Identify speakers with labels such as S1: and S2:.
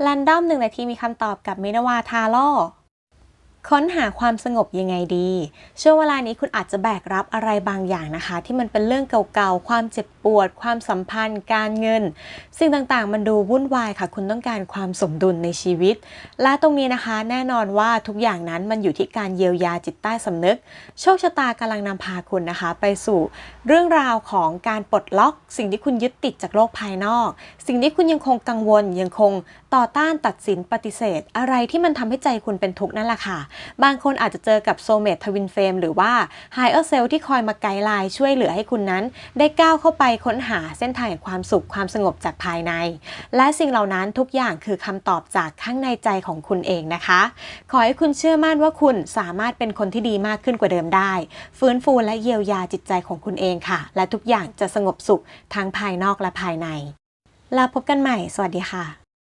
S1: แรนดอมหนึ่งนาทีมีคำตอบกับมินาวาทาโร่ค้นหาความสงบยังไงดี ช่วงเวลานี้คุณอาจจะแบกรับอะไรบางอย่างนะคะ ที่มันเป็นเรื่องเก่าๆ ความเจ็บปวด ความสัมพันธ์ การเงิน สิ่งต่างๆ มันดูวุ่นวายค่ะ คุณต้องการความสมดุลในชีวิต และตรงนี้นะคะ แน่นอนว่าทุกอย่างนั้นมันอยู่ที่การเยียวยาจิตใต้สำนึก โชคชะตากำลังนำพาคุณนะคะ ไปสู่เรื่องราวของการปลดล็อก สิ่งที่คุณยึดติดจากโลกภายนอก สิ่งที่คุณยังคงกังวลยังคงต่อต้านตัดสินปฏิเสธ อะไรที่มันทำให้ใจคุณเป็นทุกข์นั่นแหละค่ะ บางคนอาจจะเจอกับโซเม t ทวินเฟมหรือว่าไฮเออร์เซลที่คอยมาไกด์ไลน์ช่วยเหลือให้คุณนั้น ได้ก้าวเข้าไปค้นหาเส้นทางแห่งความสุขความสงบจากภายใน และสิ่งเหล่านั้นทุกอย่างคือคำตอบจากข้างในใจของคุณเองนะคะ ขอให้คุณเชื่อมั่นว่าคุณสามารถเป็นคนที่ดีมากขึ้นกว่าเดิมได้ ฟื้นฟูและเยียวยาจิตใจของคุณเองค่ะ และทุกอย่างจะสงบสุขทั้งภายนอกและภายใน แล้วพบกันใหม่ สวัสดีค่ะ